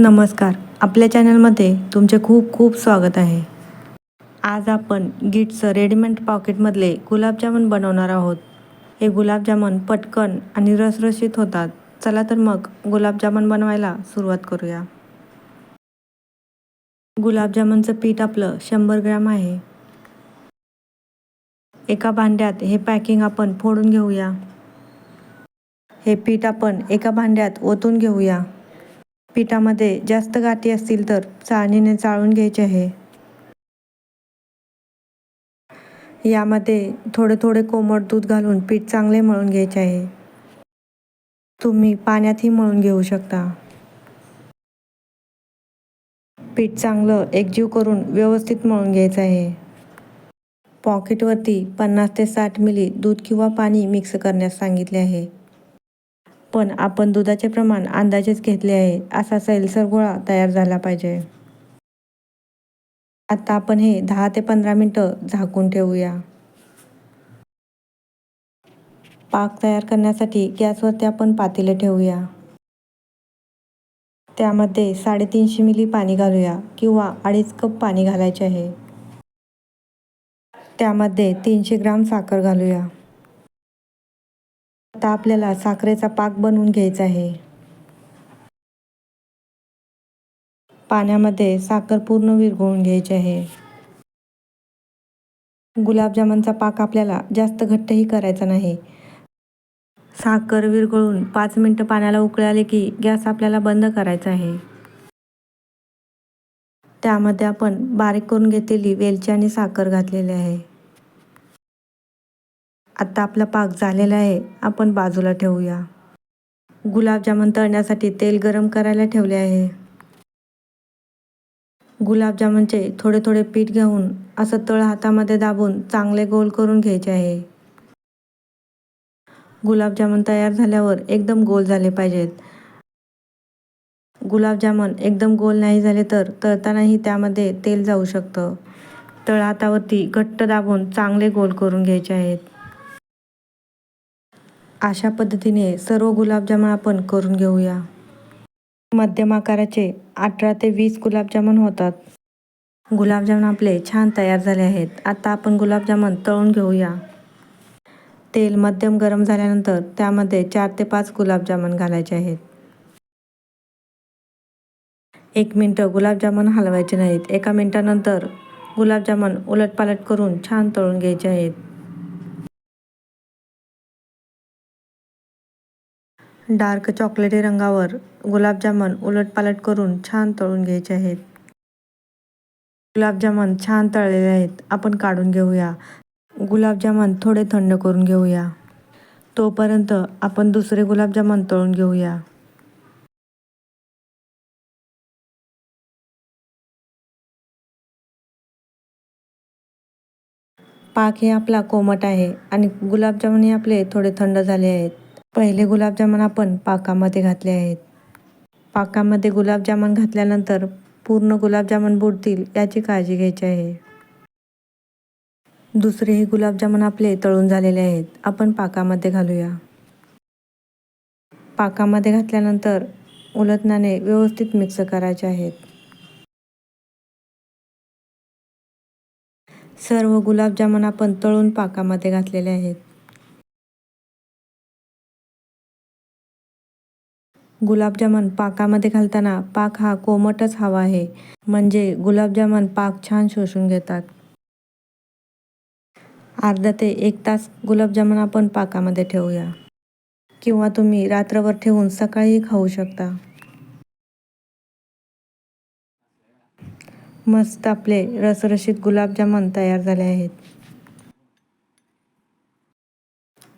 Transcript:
नमस्कार. आपल्या चॅनलमध्ये तुमचे खूप खूप स्वागत आहे. आज आपण गिट्सचं रेडीमेड पॉकेटमधले गुलाबजामुन बनवणार आहोत. हे गुलाबजामुन पटकन आणि रसरशीत होतात. चला तर मग गुलाबजामुन बनवायला सुरुवात करूया. गुलाबजामुनचं पीठ आपलं शंभर ग्रॅम आहे. एका भांड्यात हे पॅकिंग आपण फोडून घेऊया. हे पीठ आपण एका भांड्यात ओतून घेऊया. पिठामध्ये जास्त गाठी असतील तर चाळणीने चाळून घ्यायचे आहे. यामध्ये थोडे थोडे कोमट दूध घालून पीठ चांगले मळून घ्यायचे आहे. तुम्ही पाण्यातही मळून घेऊ शकता. पीठ चांगलं एकजीव करून व्यवस्थित मळून घ्यायचं आहे. पॉकेटवरती पन्नास ते साठ मिली दूध किंवा पाणी मिक्स करण्यास सांगितले आहे. पण आपण दुधाचे प्रमाण अंदाजेच घेतले आहे असा सैलसर गोळा तयार झाला पाहिजे. आता आपण हे दहा ते पंधरा मिनटं झाकून ठेवूया. पाक तयार करण्यासाठी गॅसवरती आपण पातेले ठेवूया. त्यामध्ये साडेतीनशे मिली पाणी घालूया किंवा अडीच कप पाणी घालायचे आहे. त्यामध्ये तीनशे ग्राम साखर घालूया. आता आपल्याला साखरेचा पाक बनवून घ्यायचा आहे. पाण्यामध्ये साखर पूर्ण विरघळून घ्यायची आहे. गुलाबजामुनचा पाक आपल्याला जास्त घट्टही करायचा नाही. साखर विरघळून पाच मिनटं पाण्याला उकळाले की गॅस आपल्याला बंद करायचा आहे. त्यामध्ये आपण बारीक करून घेतलेली वेलची आणि साखर घातलेली आहे. आत्ता आपला पाक झालेला आहे. आपण बाजूला ठेवूया. गुलाबजामुन तळण्यासाठी तेल गरम करायला ठेवले आहे. गुलाबजामुनचे थोडे थोडे पीठ घेऊन असं तळ हातामध्ये दाबून चांगले गोल करून घ्यायचे आहे. गुलाबजामुन तयार झाल्यावर एकदम गोल झाले पाहिजेत. गुलाबजामुन एकदम गोल नाही झाले तर तळतानाही त्यामध्ये तेल जाऊ शकतं. तळ हातावरती घट्ट दाबून चांगले गोल करून घ्यायचे आहेत. अशा पद्धतीने सर्व गुलाबजामुन आपण करून घेऊया. मध्यम आकाराचे अठरा ते वीस गुलाबजामुन होतात. गुलाबजामुन आपले छान तयार झाले आहेत. आता आपण गुलाबजामुन तळून घेऊया. तेल मध्यम गरम झाल्यानंतर त्यामध्ये चार ते पाच गुलाबजामुन घालायचे आहेत. एक मिनटं गुलाबजामुन हलवायचे नाहीत. एका मिनटानंतर गुलाबजामुन उलटपालट करून छान तळून घ्यायचे आहेत. डार्क चॉकलेटी रंगावर गुलाबजामुन उलटपालट करून छान तळून घ्यायचे आहेत. गुलाबजामुन छान तळलेले आहेत. आपण काढून घेऊया. गुलाबजामुन थोडे थंड करून घेऊया. तोपर्यंत आपण दुसरे गुलाबजामुन तळून घेऊया. पाक हे आपला कोमट आहे आणि गुलाबजामुन हे आपले थोडे थंड झाले आहेत. पहिले गुलाबजामुन आपण पाकामध्ये घातले आहेत. पाकामध्ये गुलाबजामुन घातल्यानंतर पूर्ण गुलाबजामुन बुडतील याची काळजी घ्यायची आहे. दुसरेही गुलाबजामुन आपले तळून झालेले आहेत. आपण पाकामध्ये घालूया. पाकामध्ये घातल्यानंतर उलटणाने व्यवस्थित मिक्स करायचे आहेत. सर्व गुलाबजामुन आपण तळून पाकामध्ये घातलेले आहेत. गुलाबजामुन पाकामध्ये घालताना पाक हा कोमटच हवा आहे. म्हणजे गुलाबजामुन पाक छान शोषून घेतात. अर्धा ते एक तास गुलाबजामुन आपण पाकामध्ये ठेवूया. किंवा तुम्ही रात्रभर ठेवून सकाळीही खाऊ शकता. मस्त आपले रसरशीत गुलाबजामुन तयार झाले आहेत.